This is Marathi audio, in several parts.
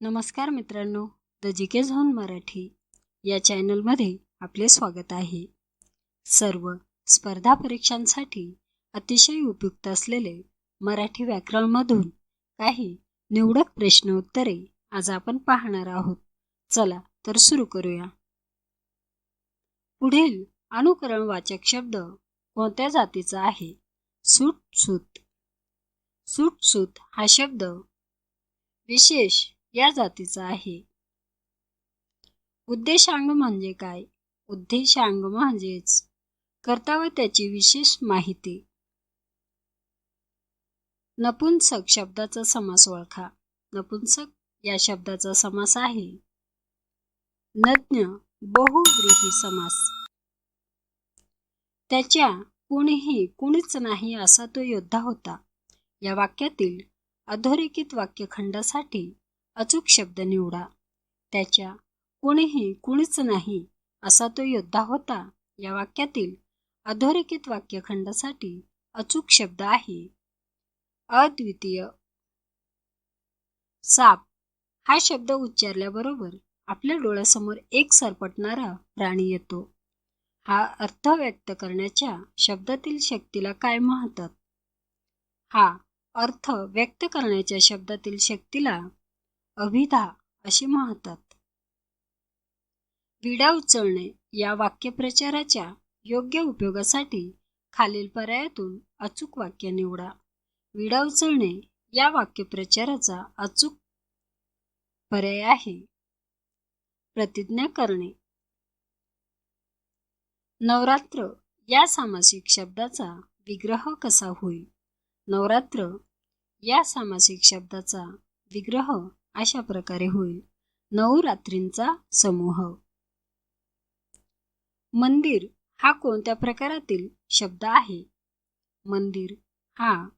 नमस्कार मित्रांनो the G K zone Marathi या चॅनलमध्ये आपले स्वागत आहे. सर्व स्पर्धा परीक्षांसाठी अतिशय उपयुक्त असलेले मराठी व्याकरणमधून काही निवडक प्रश्न उत्तरे आज आपण पाहणार आहोत. चला तर सुरू करूया. पुढील अनुकरण वाचक शब्द कोणत्या जातीचा आहे? सुटसूत सुटसूत हा शब्द विशेष या जातीचा आहे. उद्देशांग म्हणजे काय? उद्देशांग म्हणजेच कर्ता व त्याची विशेष माहिती. नपुंसक शब्दाचा समास ओळखा. नपुंसक या शब्दाचा समास आहे. नज्ञ बहुव्रीही समास. त्याच्या कुणीही कुणीच नाही असा तो योद्धा होता. या वाक्यातील अधोरेखित वाक्यखंडासाठी अचूक शब्द निवडा. त्याच्या कुणीही कुणीच नाही असा तो योद्धा होता. या वाक्यातील अधोरेखित वाक्यखंडासाठी अचूक शब्द आहे. अद्वितीय. साप. हा शब्द उच्चारल्याबरोबर आपल्या डोळ्यासमोर एक सरपटणारा प्राणी येतो. हा अर्थ व्यक्त करण्याच्या शब्दातील शक्तीला काय म्हणतात? हा अर्थ व्यक्त करण्याच्या शब्दातील शक्तीला अभिधा अशी म्हणतात. विडा उचलणे या वाक्यप्रचाराच्या योग्य उपयोगासाठी खालील पर्यायातून अचूक वाक्य निवडा. विडा उचलणे या वाक्यप्रचाराचा अचूक पर्याय आहे. प्रतिज्ञा करणे. नवरात्र या सामासिक शब्दाचा विग्रह कसा होईल? नवरात्र या सामासिक शब्दाचा विग्रह अशा प्रकारे होईल. नऊ रात्रींचा समूह. मंदिर हा कोणत्या प्रकारातील शब्द आहे? मंदिर हा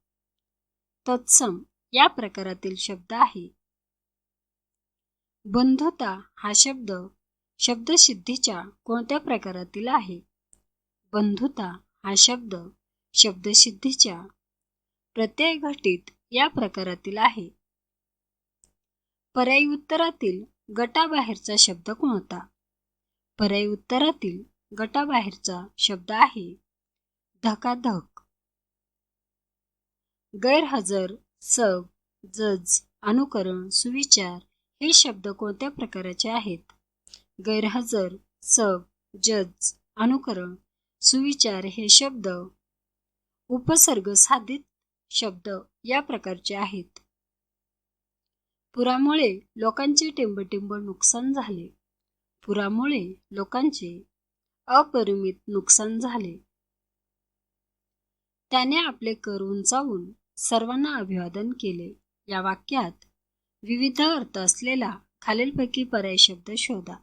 तत्सम या प्रकारातील शब्द आहे. बंधुता हा शब्द शब्दसिद्धीच्या कोणत्या प्रकारातील आहे? बंधुता हा शब्द शब्दसिद्धीच्या प्रत्यय घटित या प्रकारातील आहे. पर्यायी उत्तरातील गटाबाहेरचा शब्द कोणता पर्यायी उत्तरातील गटाबाहेरचा शब्द आहे धकाधक. गैरहजर सग जज अनुकरण सुविचार हे शब्द कोणत्या प्रकाराचे आहेत? गैरहजर सग जज अनुकरण सुविचार हे शब्द उपसर्ग साधित शब्द या प्रकारचे आहेत. पुरामुळे लोकांचे टिंबटिंब नुकसान झाले. पुरामुळे लोकांचे अपरिमित नुकसान झाले. त्याने आपले कर उंचावून सर्वांना अभिवादन केले. या वाक्यात विविध अर्थ असलेला खालीलपैकी पर्याय शब्द शोधा.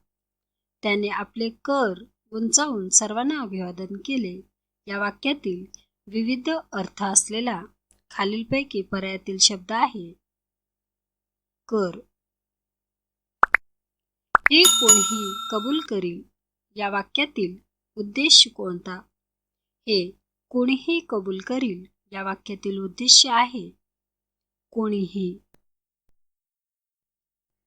त्याने आपले कर उंचावून सर्वांना अभिवादन केले. या वाक्यातील विविध अर्थ असलेला खालीलपैकी पर्यायातील शब्द आहे. कर. हे कोणीही कबूल करील. या वाक्यातील उद्देश कोणता? हे कोणीही कबूल करील. या वाक्यातील उद्देश आहे. कोणीही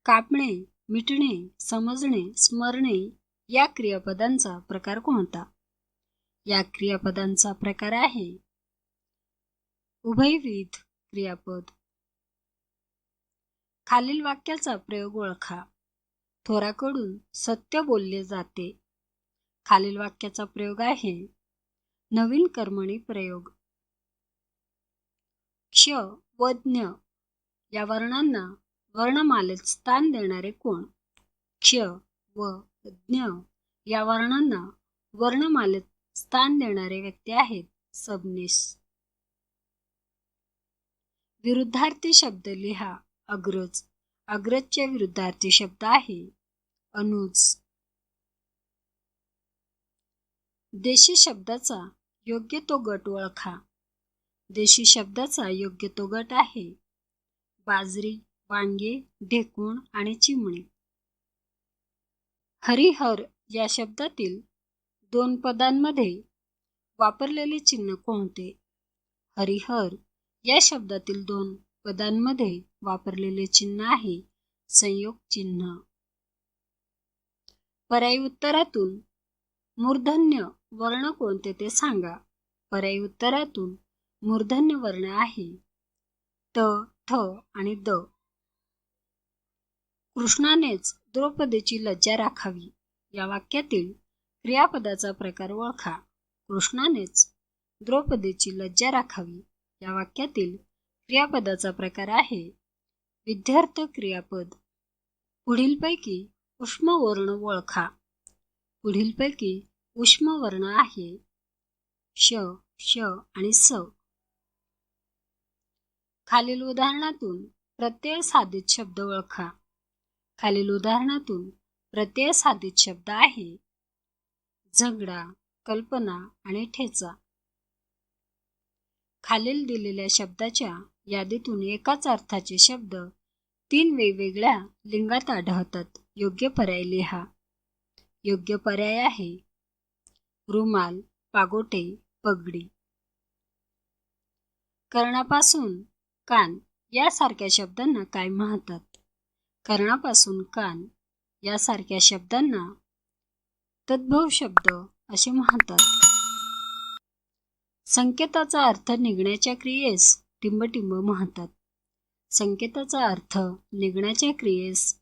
कापणे मिटणे समजणे स्मरणे या क्रियापदांचा प्रकार कोणता? या क्रियापदांचा प्रकार आहे. उभयविध क्रियापद खालील वाक्याचा प्रयोग ओळखा. थोराकडून सत्य बोलले जाते. खालील वाक्याचा प्रयोग आहे. नवीन कर्मणी प्रयोग. क्ष व ज्ञ या वर्णांना वर्णमालेत स्थान देणारे कोण? क्ष व ज्ञ या वर्णांना वर्णमालेत स्थान देणारे व्यक्ती आहेत सबनीस विरुद्धार्थी शब्द लिहा अग्रज. अग्रजच्या विरुद्धार्थी शब्द आहे. अनुज. देशी शब्दाचा योग्य तो गट ओळखा. देशी शब्दाचा योग्य तो गट आहे. बाजरी वांगे ढेकूण आणि चिमणी. हरिहर या शब्दातील दोन पदांमध्ये वापरलेले चिन्ह कोणते? हरिहर या शब्दातील दोन पदांमध्ये वापरलेले चिन्ह आहे. संयोग चिन्ह. पर्यायी उत्तरातून मूर्धन्य वर्ण कोणते ते सांगा. पर्यायी उत्तरातून मूर्धन्य वर्ण आहे. त थ आणि द. कृष्णानेच द्रौपदीची लज्जा राखावी. या वाक्यातील क्रियापदाचा प्रकार ओळखा. कृष्णानेच द्रौपदीची लज्जा राखावी. या वाक्यातील क्रियापदाचा प्रकार आहे. विद्यार्थ क्रियापद. पुढीलपैकी उष्मवर्ण ओळखा. पुढीलपैकी उष्म वर्ण आहे. श श आणि स. खालील उदाहरणातून प्रत्यय साधित शब्द ओळखा. खालील उदाहरणातून प्रत्यय साधित शब्द आहे. झगडा कल्पना आणि ठेचा. खालील दिलेल्या शब्दाच्या यादीतून एकाच अर्थाचे शब्द तीन वेगवेगळ्या लिंगात आढळतात. योग्य पर्याय लिहा. योग्य पर्याय आहे. रुमाल पागोटे पगडी. कर्णापासून कान यासारख्या शब्दांना काय म्हणतात? कर्णापासून कान यासारख्या शब्दांना तद्भव शब्द असे म्हणतात. संकेताचा अर्थ निघण्याच्या क्रियेस टिंबटिंब म्हणतात. संकेताचा अर्थ निघण्याच्या क्रियेस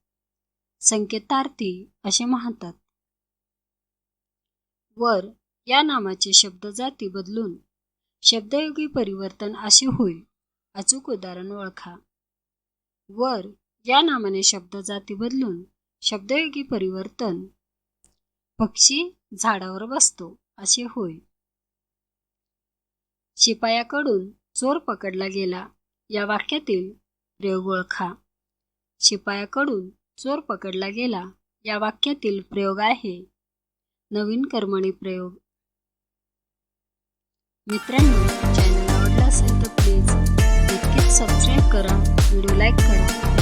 संकेतार्थी असे म्हणतात. वर या नामाचे शब्द जाती बदलून शब्दयोगी परिवर्तन असे होईल. अचूक उदाहरण ओळखा. वर या नामाने शब्द जाती बदलून शब्दयोगी परिवर्तन पक्षी झाडावर बसतो असे होय शिपायाकडून चोर पकडला गेला. या वाक्यातील प्रयोग ओळखा शिपायाकडून चोर पकडला गेला. या वाक्यातील प्रयोग आहे. नवीन कर्मणी प्रयोग. मित्रांनो चॅनल आवडला असेल तर प्लीज नक्कीच सबस्क्राईब करा. व्हिडिओ लाईक करा.